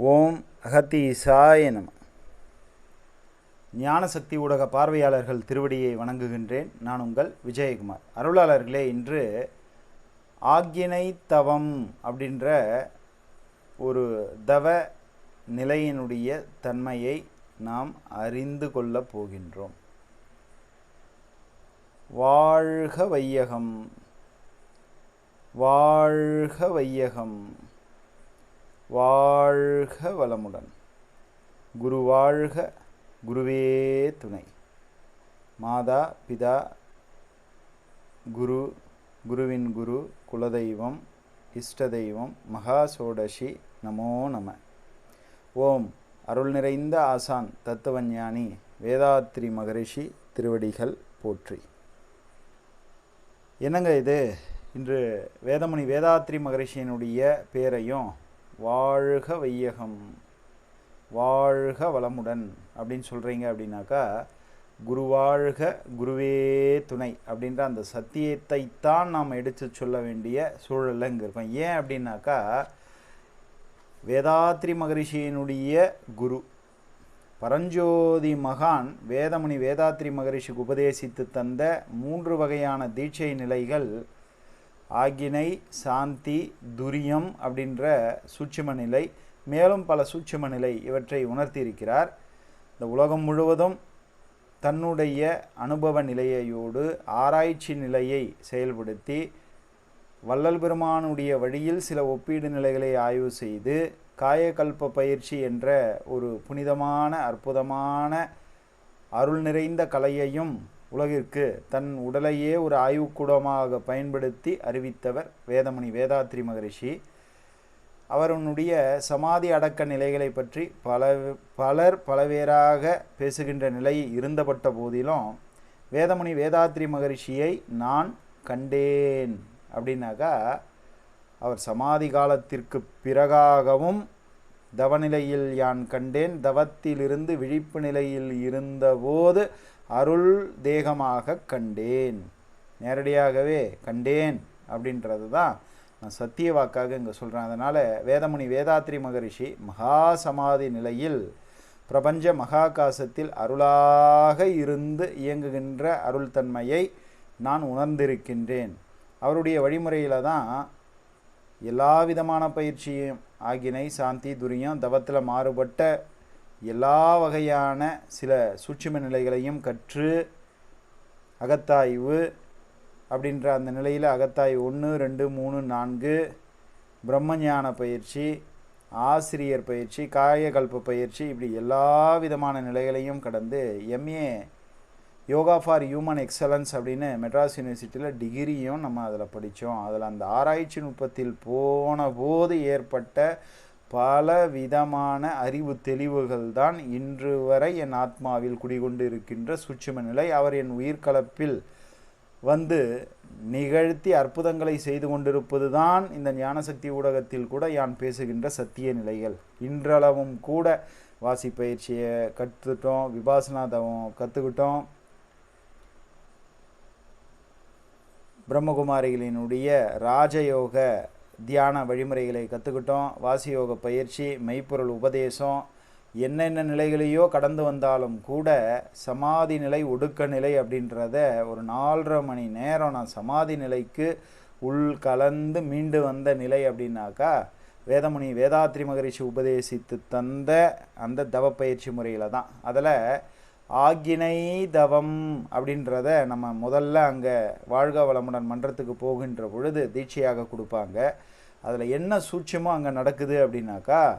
ஓம் அகத்தீசாய நம. ஞானசக்தி ஊடக பார்வையாளர்கள் திருவடியை வணங்குகின்றேன். நான் உங்கள் விஜயகுமார். அருளாளர்களே இன்று ஆக்கினை தவம் அப்படின்ற ஒரு தவ நிலையினுடைய தன்மையை நாம் அறிந்து கொள்ளப் போகின்றோம். வாழ்க வையகம் வாழ்க வையகம். வாழ்க வளமுடன். குரு வாழ்க குருவே துணை. மாதா பிதா குரு குருவின் குரு குலதெய்வம் இஷ்ட தெய்வம் மகா சோடசி நமோ நம. ஓம் அருள் நிறைந்த ஆசான் தத்துவஞானி வேதாத்ரி மகரிஷி திருவடிகள் போற்றி. என்னங்க இது? இன்று வேதமணி வேதாத்ரி மகரிஷியினுடைய பேரையும் வாழ்க வையகம் வாழ்க வளமுடன் அப்படின்னு சொல்கிறீங்க அப்படின்னாக்கா குரு வாழ்க குருவே துணை அப்படின்ற அந்த சத்தியத்தைத்தான் நாம் எடுத்து சொல்ல வேண்டிய சூழலில் இங்கே இருக்கோம். ஏன் அப்படின்னாக்கா வேதாத்ரி மகரிஷியினுடைய குரு பரஞ்சோதி மகான் வேதமணி வேதாத்ரி மகரிஷிக்கு உபதேசித்து தந்த மூன்று வகையான தீட்சை நிலைகள் ஆகினை சாந்தி துரியம் அப்படின்ற சூட்சும நிலை மேலும் பல சூட்சும நிலை இவற்றை உணர்த்தியிருக்கிறார். இந்த உலகம் முழுவதும் தன்னுடைய அனுபவ நிலையோடு ஆராய்ச்சி நிலையை செயல்படுத்தி வள்ளல் பெருமானுடைய வழியில் சில ஒப்பீடு நிலைகளை ஆய்வு செய்து காயகல்ப பயிற்சி என்ற ஒரு புனிதமான அற்புதமான அருள் நிறைந்த கலையையும் உலகிற்கு தன் உடலையே ஒரு ஆய்வுக்கூடமாக பயன்படுத்தி அறிவித்தவர் வேதமணி வேதாத்ரி மகரிஷி. அவருடைய சமாதி அடக்க நிலைகளை பற்றி பல பலர் பலவேறாக பேசுகின்ற நிலை இருந்தப்பட்ட போதிலும் வேதமணி வேதாத்ரி மகரிஷியை நான் கண்டேன் அப்படின்னாக்கா அவர் சமாதி காலத்திற்கு பிறகாகவும் தவநிலையில் யான் கண்டேன் தவத்திலிருந்து விழிப்பு நிலையில் இருந்தபோது அருள் தேகமாக கண்டேன். நேரடியாகவே கண்டேன் அப்படின்றது தான் நான் சத்திய வாக்காக இங்கே சொல்கிறேன் அதனால் வேதமுனி வேதாத்ரி மகரிஷி மகா சமாதி நிலையில் பிரபஞ்ச மகாகாசத்தில் அருளாக இருந்து இயங்குகின்ற அருள் தன்மையை நான் உணர்ந்திருக்கின்றேன். அவருடைய வழிமுறையில் தான் எல்லா விதமான பயிற்சியும் ஆகினை சாந்தி துரியம் தவத்தில் மாறுபட்ட எல்லா வகையான சில சூட்சும நிலைகளையும் கற்று அகத்தாய்வு அப்படின்ற அந்த நிலையில் அகத்தாய்வு ஒன்று ரெண்டு மூணு நான்கு பிரம்மஞான பயிற்சி ஆசிரியர் பயிற்சி காயகல்ப பயிற்சி இப்படி எல்லா விதமான நிலைகளையும் கடந்து MA yoga for human excellence அப்படின்னு மெட்ராஸ் யூனிவர்சிட்டியில் டிகிரியும் நம்ம அதில் படித்தோம் அதில் அந்த ஆராய்ச்சி நுட்பத்தில் போன போது ஏற்பட்ட பல விதமான அறிவு தெளிவுகள் தான் இன்று வரை என் ஆத்மாவில் குடிகொண்டு இருக்கின்ற சூட்சும நிலை. அவர் என் உயிர்கலப்பில் வந்து நிகழ்த்தி அற்புதங்களை செய்து கொண்டிருப்பது தான் இந்த ஞானசக்தி ஊடகத்தில் கூட யான் பேசுகின்ற சத்திய நிலைகள். இன்றளவும் கூட வாசி பயிற்சியை கற்றுட்டோம் விபாசனா தவம் கற்றுக்கிட்டோம். பிரம்மகுமாரிகளினுடைய ராஜயோக தியான வழிமுறைகளை கற்றுக்கிட்டோம் வாசியோக பயிற்சி மெய்ப்பொருள் உபதேசம் என்னென்ன நிலைகளையோ கடந்து வந்தாலும் கூட சமாதி நிலை ஒடுக்க நிலை அப்படின்றத ஒரு நாலரை மணி நேரம் நான் சமாதி நிலைக்கு உள் கலந்து மீண்டு வந்த நிலை அப்படின்னாக்கா வேதமுனி வேதாத்ரி மகரிஷி உபதேசித்து தந்த அந்த தவ பயிற்சி முறையில் தான். அதில் ஆகினை தவம் அப்படின்றத நம்ம முதல்ல அங்கே வாழ்க வளமுடன் மன்றத்துக்கு போகின்ற பொழுது தீட்சையாக கொடுப்பாங்க. அதில் என்ன சூட்சமோ அங்கே நடக்குது அப்படின்னாக்கா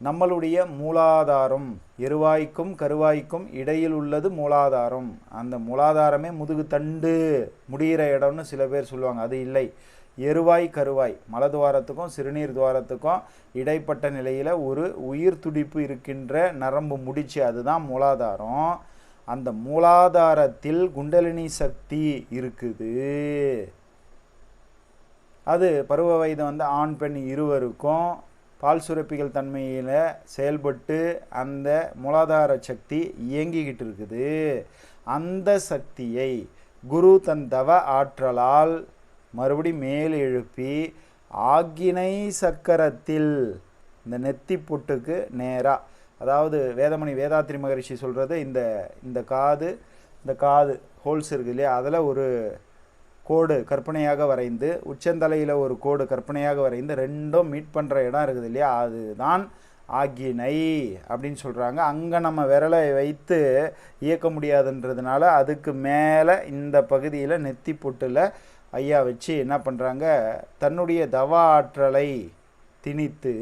நம்மளுடைய மூலாதாரம் எருவாய்க்கும் கருவாய்க்கும் இடையில் உள்ளது மூலாதாரம். அந்த மூலாதாரமே முதுகு தண்டு முடிகிற இடம்னு சில பேர் சொல்லுவாங்க. அது இல்லை. எருவாய் கருவாய் மலதுவாரத்துக்கும் சிறுநீர் துவாரத்துக்கும் இடைப்பட்ட நிலையில் ஒரு உயிர் துடிப்பு இருக்கின்ற நரம்பு முடிச்சு அதுதான் மூலாதாரம். அந்த மூலாதாரத்தில் குண்டலினி சக்தி இருக்குது. அது பருவ வயது வந்து ஆண் பெண் இருவருக்கும் பால் சுரப்பிகள் தன்மையில் செயல்பட்டு அந்த மூலாதார சக்தி இயங்கிக்கிட்டு இருக்குது. அந்த சக்தியை குரு தன் தவ ஆற்றலால் மறுபடி மேல் எழுப்பி ஆக்கினை சக்கரத்தில் இந்த நெத்தி புட்டுக்கு நேராக அதாவது வேதமணி வேதாத்ரி மகரிஷி சொல்கிறது இந்த இந்த காது இந்த காது ஹோல்ஸ் இருக்கு இல்லையா? அதில் ஒரு கோடு கற்பனையாக வரைந்து உச்சந்தலையில் ஒரு கோடு கற்பனையாக வரைந்து ரெண்டும் மீட் பண்ணுற இடம் இருக்குது இல்லையா? அதுதான் ஆகினை அப்படின்னு சொல்கிறாங்க அங்கே நம்ம விரலை வைத்து இயக்க முடியாதுன்றதுனால அதுக்கு மேலே இந்த பகுதியில் நெத்தி பொட்டில் ஐயா வச்சு என்ன பண்ணுறாங்க தன்னுடைய தவ ஆற்றலை திணித்து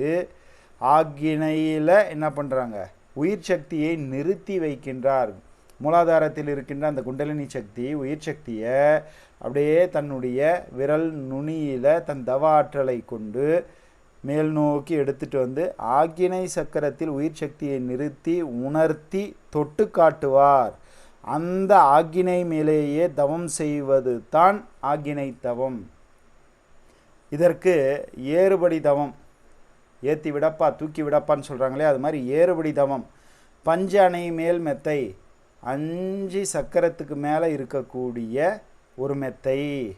ஆக்கினையில் என்ன பண்ணுறாங்க உயிர் சக்தியை நிறுத்தி வைக்கின்றார். மூலாதாரத்தில் இருக்கின்ற அந்த குண்டலினி சக்தி உயிர் சக்தியை அப்படியே தன்னுடைய விரல் நுனியில் தன் தவ ஆற்றலை கொண்டு மேல் நோக்கி எடுத்துட்டு வந்து ஆக்கினை சக்கரத்தில் உயிர் சக்தியை நிறுத்தி உணர்த்தி தொட்டு காட்டுவார். அந்த ஆக்கினை மேலேயே தவம் செய்வது தான் ஆக்கினை தவம். இதற்கு ஏறுபடி தவம். ஏற்றி விடப்பா தூக்கி விடப்பான்னு சொல்கிறாங்களே அது மாதிரி ஏறுபடி தவம். பஞ்ச அணை மேல் மெத்தை அஞ்சு சக்கரத்துக்கு மேலே இருக்கக்கூடிய ஒரு மெத்தை.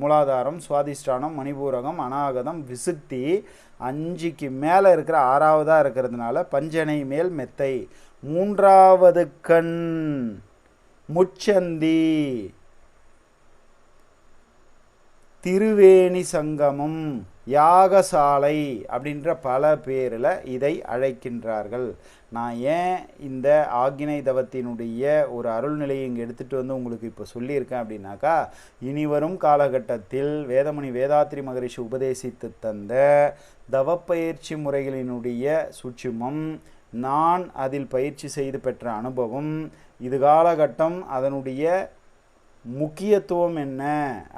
மூலாதாரம் சுவாதிஷ்டானம் மணிபூரகம் அநாகதம் விசுக்தி அஞ்சுக்கு மேலே இருக்கிற ஆறாவதாக இருக்கிறதுனால பஞ்சனை மேல் மெத்தை. மூன்றாவது கண் முச்சந்தி. திருவேணி சங்கமம் யாகசாலை அப்படின்ற பல பேரில் இதை அழைக்கின்றார்கள். நான் ஏன் இந்த ஆக்கினை தவத்தினுடைய ஒரு அருள்நிலையை இங்கே எடுத்துகிட்டு வந்து உங்களுக்கு இப்போ சொல்லியிருக்கேன் அப்படின்னாக்கா இனி வரும் காலகட்டத்தில் வேதமணி வேதாத்ரி மகரிஷி உபதேசித்து தந்த தவப்பயிற்சி முறைகளினுடைய சுட்சிமம் நான் அதில் பயிற்சி செய்து பெற்ற அனுபவம் இது காலகட்டம் அதனுடைய முக்கியத்துவம் என்ன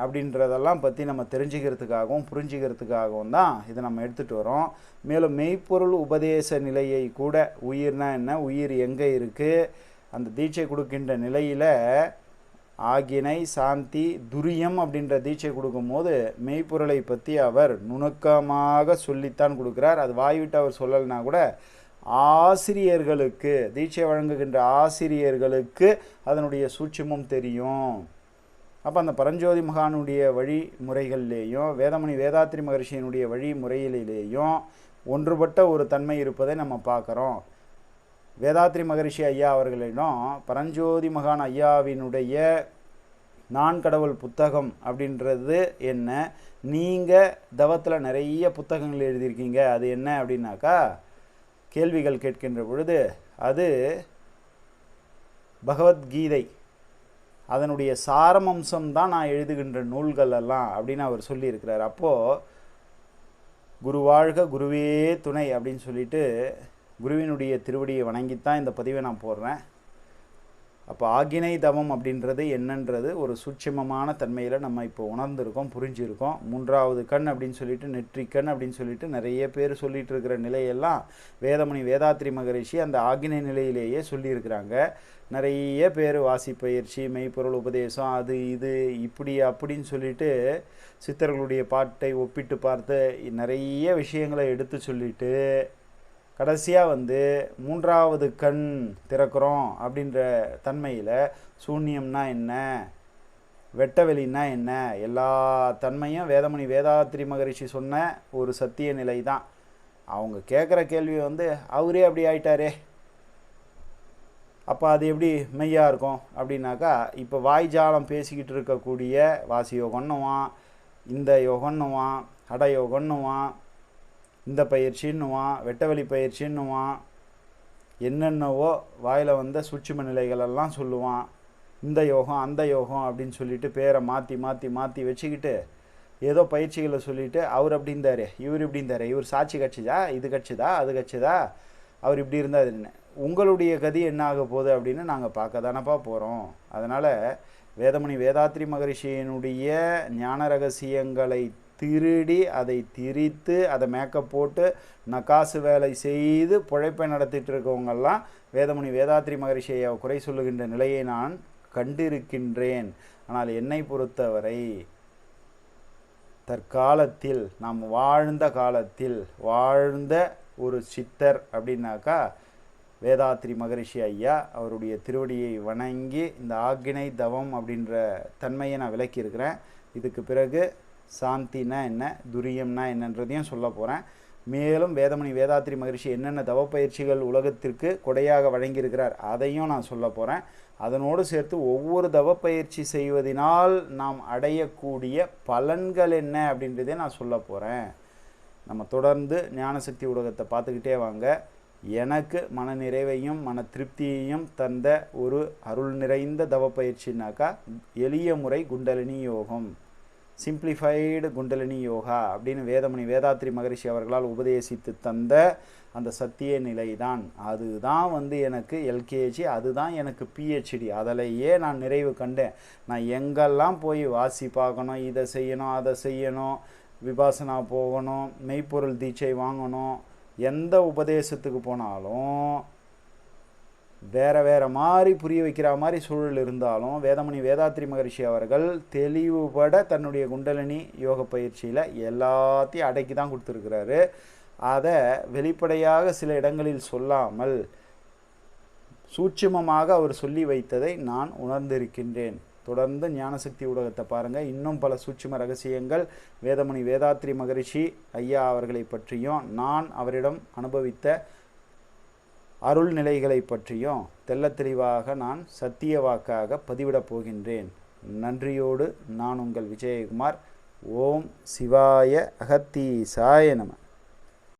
அப்படின்றதெல்லாம் பற்றி நம்ம தெரிஞ்சுக்கிறதுக்காகவும் புரிஞ்சுக்கிறதுக்காகவும் தான் இதை நம்ம எடுத்துகிட்டு வரோம். மேலும் மெய்ப்பொருள் உபதேச நிலையை கூட உயிர்னா என்ன? உயிர் எங்கே இருக்குது அந்த தீட்சை கொடுக்கின்ற நிலையில் ஆகினை சாந்தி துரியம் அப்படின்ற தீட்சை கொடுக்கும்போது மெய்ப்பொருளை பற்றி அவர் நுணுக்கமாக சொல்லித்தான் கொடுக்குறார். அது வாய்விட்டு அவர் சொல்லலைனா கூட ஆசிரியர்களுக்கு தீட்சை வழங்குகின்ற ஆசிரியர்களுக்கு அதனுடைய சூட்சமும் தெரியும். அப்போ அந்த பரஞ்சோதி மகானுடைய வழிமுறைகள்லேயும் வேதமணி வேதாத்திரி மகர்ஷியினுடைய வழிமுறையிலேயும் ஒன்றுபட்ட ஒரு தன்மை இருப்பதை நம்ம பார்க்குறோம். வேதாத்திரி மகரிஷி ஐயா அவர்களிடம் பரஞ்சோதி மகான் ஐயாவினுடைய நான் கடவுள் புத்தகம் அப்படின்றது என்ன? நீங்கள் தவத்தில் நிறைய புத்தகங்கள் எழுதியிருக்கீங்க அது என்ன? அப்படின்னாக்கா கேள்விகள் கேட்கின்ற பொழுது அது பகவத்கீதை அதனுடைய சாரமம்சம் தான் நான் எழுதுகின்ற நூல்கள் எல்லாம் அப்படின்னு அவர் சொல்லியிருக்கிறார். அப்போது குரு வாழ்க குருவே துணை அப்படின்னு சொல்லிட்டு குருவினுடைய திருவடியை வணங்கித்தான் இந்த பதிவை நான் போடுறேன். அப்போ ஆகினை தவம் அப்படின்றது என்னன்றது ஒரு சூட்சமமான தன்மையில் நம்ம இப்போ உணர்ந்திருக்கோம் புரிஞ்சிருக்கோம். மூன்றாவது கண் அப்படின்னு சொல்லிட்டு நெற்றி கண் அப்படின்னு சொல்லிட்டு நிறைய பேர் சொல்லிட்டு இருக்கிற நிலையெல்லாம் வேதமணி வேதாத்ரி மகரிஷி அந்த ஆகினை நிலையிலேயே சொல்லியிருக்கிறாங்க. நிறைய பேர் வாசி பயிற்சி மெய்ப்பொருள் உபதேசம் அது இது இப்படி அப்படின்னு சொல்லிட்டு சித்தர்களுடைய பாட்டை ஒப்பிட்டு பார்த்து நிறைய விஷயங்களை எடுத்து சொல்லிட்டு கடைசியாக வந்து மூன்றாவது கண் திறக்கிறோம் அப்படின்ற தன்மையில் சூன்யம்னா என்ன? வெட்டவெளின்னா என்ன? எல்லா தன்மையும் வேதமணி வேதாத்ரி மகரிஷி சொன்ன ஒரு சத்திய நிலை தான். அவங்க கேட்குற கேள்வி வந்து அவரே அப்படி ஆயிட்டாரே. அப்போ அது எப்படி மெய்யாக இருக்கும்? அப்படின்னாக்கா இப்போ வாய்ஜாலம் பேசிக்கிட்டு இருக்கக்கூடிய வாசி யோகன்னுவான் இந்த யோகன்னுவான் அட யோகன்னுவான் இந்த பயிற்சின்னுவான் வெட்டவெளி பயிற்சின்னுவான் என்னென்னவோ வாயில் வந்த சூட்சும நிலைகளெல்லாம் சொல்லுவான். இந்த யோகம் அந்த யோகம் அப்படின்னு சொல்லிட்டு பேரை மாற்றி மாற்றி மாற்றி வச்சுக்கிட்டு ஏதோ பயிற்சிகளை சொல்லிவிட்டு அவர் அப்படி இருந்தார் இவர் இப்படி இருந்தார் இவர் சாட்சி கட்சிதா இது கட்சிதா அது கட்சிதா அவர் இப்படி இருந்தார் உங்களுடைய கதி என்ன ஆக போகுது அப்படின்னு நாங்கள் பார்க்க தானப்பா போகிறோம் அதனால் வேதமணி வேதாத்ரி மகரிஷியினுடைய ஞான ரகசியங்களை திருடி அதை திரித்து அதை மேக்கப் போட்டு நக்காசு வேலை செய்து பிழைப்பை நடத்திட்டு இருக்கவங்கெல்லாம் வேதமணி வேதாத்ரி மகரிஷியை குறை சொல்லுகின்ற நிலையை நான் கண்டிருக்கின்றேன். ஆனால் என்னை பொறுத்தவரை தற்காலத்தில் நாம் வாழ்ந்த காலத்தில் வாழ்ந்த ஒரு சித்தர் அப்படின்னாக்கா வேதாத்ரி மகரிஷி ஐயா அவருடைய திருவடியை வணங்கி இந்த ஆக்கினை தவம் அப்படின்ற தன்மையை நான் விளக்கியிருக்கிறேன். இதுக்கு பிறகு சாந்தினா என்ன துரியம்னா என்னன்றதையும் சொல்ல போகிறேன் மேலும் வேதமணி வேதாத்திரி மகரிஷி என்னென்ன தவப்பயிற்சிகள் உலகத்திற்கு கொடையாக வழங்கியிருக்கிறார் அதையும் நான் சொல்ல போகிறேன் அதனோடு சேர்த்து ஒவ்வொரு தவப்பயிற்சி செய்வதனால் நாம் அடையக்கூடிய பலன்கள் என்ன அப்படின்றதே நான் சொல்ல போகிறேன் நம்ம தொடர்ந்து ஞானசக்தி ஊடகத்தை பார்த்துக்கிட்டே வாங்க. எனக்கு மன நிறைவையும் மன திருப்தியையும் தந்த ஒரு அருள் நிறைந்த தவப்பயிற்சினாக்கா எளிய முறை குண்டலினி யோகம். சிம்பிளிஃபைடு குண்டலினி யோகா அப்படின்னு வேதமணி வேதாத்ரி மகரிஷி அவர்களால் உபதேசித்து தந்த அந்த சத்திய நிலை தான் அதுதான் வந்து எனக்கு எல்கேஜி அதுதான் எனக்கு பிஹெச்டி அதிலேயே நான் நிறைவு கண்டேன். நான் எங்கெல்லாம் போய் வாசி பார்க்கணும் இதை செய்யணும் அதை செய்யணும் விபாசனா போகணும் மெய்ப்பொருள் தீட்சை வாங்கணும் எந்த உபதேசத்துக்கு போனாலும் வேற வேற மாதிரி புரிய வைக்கிற மாதிரி சூழல் இருந்தாலும் வேதமணி வேதாத்ரி மகரிஷி அவர்கள் தெளிவுபட தன்னுடைய குண்டலினி யோக பயிற்சியில் எல்லாத்தையும் அடக்கி தான் கொடுத்துருக்கிறாரு. அதை வெளிப்படையாக சில இடங்களில் சொல்லாமல் சூட்சுமமாக அவர் சொல்லி வைத்ததை நான் உணர்ந்திருக்கின்றேன். தொடர்ந்து ஞானசக்தி ஊடகத்தை பாருங்கள் இன்னும் பல சூட்சும ரகசியங்கள் வேதமணி வேதாத்ரி மகரிஷி ஐயா அவர்களை பற்றியும் நான் அவரிடம் அனுபவித்த அருள் நிலைகளை பற்றியும் தெள்ளத்தெளிவாக நான் சத்திய வாக்காக பதிவிடப் போகின்றேன். நன்றியோடு நான் உங்கள் விஜயகுமார். ஓம் சிவாய அகத்தீசாய நம.